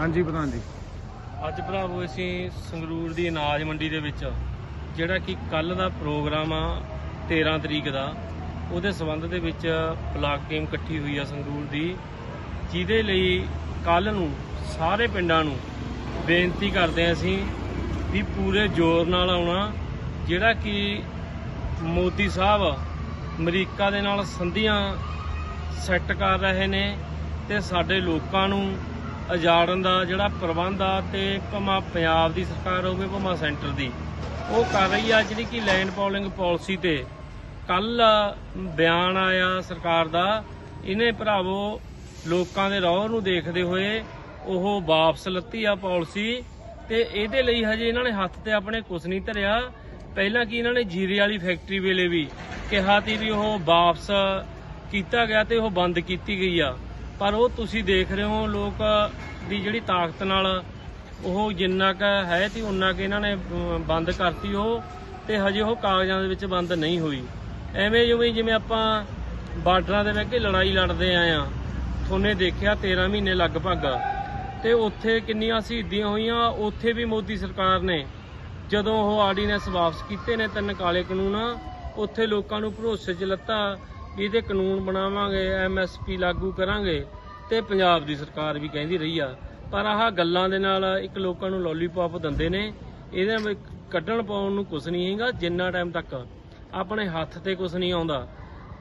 ਹਾਂਜੀ ਪ੍ਰਧਾਨ ਜੀ। ਅੱਜ ਭਰਾਵੋ ਅਸੀਂ ਸੰਗਰੂਰ ਦੀ ਅਨਾਜ ਮੰਡੀ ਦੇ ਵਿੱਚ, ਜਿਹੜਾ ਕਿ ਕੱਲ ਦਾ ਪ੍ਰੋਗਰਾਮ ਆ 13 ਤਰੀਕ ਦਾ, ਉਹਦੇ ਸਬੰਧ ਦੇ ਵਿੱਚ ਬਲਾਕ ਟੀਮ ਇਕੱਠੀ ਹੋਈ ਆ ਸੰਗਰੂਰ ਦੀ, ਜਿਹਦੇ ਲਈ ਕੱਲ ਨੂੰ ਸਾਰੇ ਪਿੰਡਾਂ ਨੂੰ ਬੇਨਤੀ ਕਰਦੇ ਹਾਂ ਅਸੀਂ ਵੀ ਪੂਰੇ ਜ਼ੋਰ ਨਾਲ ਆਉਣਾ, ਜਿਹੜਾ ਕਿ ਮੋਦੀ ਸਾਹਿਬ ਅਮਰੀਕਾ ਦੇ ਨਾਲ ਸੰਧੀਆਂ ਸੈੱਟ ਕਰ ਰਹੇ ਨੇ ਤੇ ਸਾਡੇ ਲੋਕਾਂ ਨੂੰ ਉਜਾੜਨ ਦਾ, ਜਿਹੜਾ ਪ੍ਰਬੰਧ ਆ ਤੇ ਭਾਵੇਂ ਪੰਜਾਬ ਦੀ ਸਰਕਾਰ ਹੋਵੇ ਭਾਵੇਂ ਸੈਂਟਰ ਦੀ, ਉਹ ਕਰ ਰਹੀ ਆ ਜਿਹੜੀ ਕਿ ਲੈਂਡ ਪੋਲਿੰਗ ਪਾਲਿਸੀ ਤੇ। ਕੱਲ ਬਿਆਨ ਆਇਆ ਸਰਕਾਰ ਦਾ, ਇਹਨੇ ਭਰਾਵੋ ਲੋਕਾਂ ਦੇ ਰੌਹ ਨੂੰ ਦੇਖਦੇ ਹੋਏ ਉਹ ਵਾਪਸ ਲੱਤੀ ਆ ਪਾਲਿਸੀ ਤੇ ਇਹਦੇ ਲਈ ਹਜੇ ਇਹਨਾਂ ਨੇ ਹੱਥ ਤੇ ਆਪਣੇ ਕੁਝ ਨਹੀਂ ਧਰਿਆ। ਪਹਿਲਾਂ ਕਿ ਇਹਨਾਂ ਨੇ ਜੀਰੇ ਵਾਲੀ ਫੈਕਟਰੀ ਵੇਲੇ ਵੀ ਕਿਹਾ ਸੀ ਵੀ ਉਹ ਵਾਪਸ ਕੀਤਾ ਗਿਆ ਤੇ ਉਹ ਬੰਦ ਕੀਤੀ ਗਈ ਆ। ਪਰ ਉਹ ਤੁਸੀਂ ਦੇਖ ਰਹੇ ਹੋ ਲੋਕ ਦੀ ਜਿਹੜੀ ਤਾਕਤ ਨਾਲ ਉਹ ਜਿੰਨਾ ਕ ਹੈ ਤੇ ਉਨਾ ਕ ਇਹਨਾਂ ਨੇ ਅਮ, ਬੰਦ ਕਰਤੀ ਉਹ ਤੇ ਹਜੇ ਉਹ ਕਾਗਜ਼ਾਂ ਦੇ ਵਿੱਚ ਬੰਦ ਨਹੀਂ ਹੋਈ। ਐਵੇਂ ਜਿਵੇਂ ਜਿਵੇਂ ਆਪਾਂ ਬਾਰਡਰਾਂ ਦੇ ਵਿੱਚ ਲੜਾਈ ਲੜਦੇ ਆਏ ਆ ਤੁਹਾਨੇ ਦੇਖਿਆ 13 ਮਹੀਨੇ ਲਗਭਗ ਤੇ ਉੱਥੇ ਕਿੰਨੀਆਂ ਸ਼ਹੀਦੀਆਂ ਹੋਈਆਂ ਉੱਥੇ ਵੀ ਮੋਦੀ ਸਰਕਾਰ ਨੇ ਜਦੋਂ ਉਹ ਆਰਡੀਨੈਂਸ ਵਾਪਸ ਕੀਤੇ ਨੇ ਤਿੰਨ ਕਾਲੇ ਕਾਨੂੰਨ ਉੱਥੇ ਲੋਕਾਂ ਨੂੰ ਭਰੋਸੇ 'ਚ ਲੱਤਾ ਇਹਦੇ ਕਾਨੂੰਨ ਬਣਾਵਾਂਗੇ ਐਮਐਸਪੀ ਲਾਗੂ ਕਰਾਂਗੇ ਤੇ ਪੰਜਾਬ ਦੀ ਸਰਕਾਰ ਵੀ ਕਹਿੰਦੀ ਰਹੀ ਆ। ਪਰ ਆਹ ਗੱਲਾਂ ਦੇ ਨਾਲ ਇੱਕ ਲੋਕਾਂ ਨੂੰ ਲੋਲੀਪੌਪ ਦਿੰਦੇ ਨੇ, ਇਹਦੇ ਵਿੱਚ ਕੱਢਣ ਪਾਉਣ ਨੂੰ ਕੁਝ ਨਹੀਂ ਹੈਗਾ, ਜਿੰਨਾ ਟਾਈਮ ਤੱਕ ਆਪਣੇ ਹੱਥ ਤੇ ਕੁਝ ਨਹੀਂ ਆਉਂਦਾ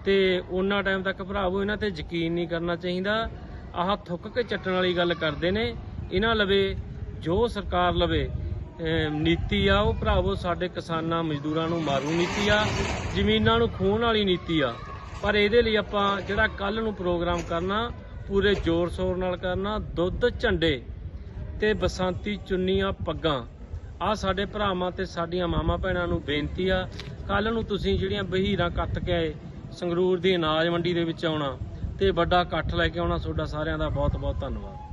ਤੇ ਉਹਨਾਂ ਟਾਈਮ ਤੱਕ ਭਰਾਵੋ, ਇਹਨਾਂ ਤੇ ਯਕੀਨ ਨਹੀਂ ਕਰਨਾ ਚਾਹੀਦਾ। ਆਹ ਥੁੱਕ ਕੇ ਚੱਟਣ ਵਾਲੀ ਗੱਲ ਕਰਦੇ ਨੇ, ਇਹਨਾਂ ਲਵੇ, ਜੋ ਸਰਕਾਰ ਲਵੇ ਨੀਤੀ ਆ, ਉਹ ਭਰਾਵੋ ਸਾਡੇ ਕਿਸਾਨਾਂ ਮਜ਼ਦੂਰਾਂ ਨੂੰ ਮਾਰੂ ਨੀਤੀ ਆ, ਜ਼ਮੀਨਾਂ ਨੂੰ ਖੋਹਣ ਵਾਲੀ ਨੀਤੀ ਆ। ਪਰ ਇਹਦੇ ਲਈ ਆਪਾਂ ਜਿਹੜਾ ਕੱਲ ਨੂੰ ਪ੍ਰੋਗਰਾਮ ਕਰਨਾ, ਪੂਰੇ ਜ਼ੋਰ ਸ਼ੋਰ ਨਾਲ ਕਰਨਾ, ਦੁੱਧ, ਝੰਡੇ ਤੇ ਬਸੰਤੀ ਚੁੰਨੀਆਂ, ਪੱਗਾਂ। ਆ ਸਾਡੇ ਭਰਾਵਾਂ ਤੇ ਸਾਡੀਆਂ ਮਾਮਾ ਭੈਣਾਂ ਨੂੰ ਬੇਨਤੀ ਆ, ਕੱਲ ਨੂੰ ਤੁਸੀਂ ਜਿਹੜੀਆਂ ਬਹੀਰਾਂ ਕੱਟ ਕੇ ਆਏ, ਸੰਗਰੂਰ ਦੀ ਅਨਾਜ ਮੰਡੀ ਦੇ ਵਿੱਚ ਆਉਣਾ, ਤੇ ਵੱਡਾ ਇਕੱਠ ਲੈ ਕੇ ਆਉਣਾ, ਤੁਹਾਡਾ ਸਾਰਿਆਂ ਦਾ ਬਹੁਤ ਬਹੁਤ ਧੰਨਵਾਦ।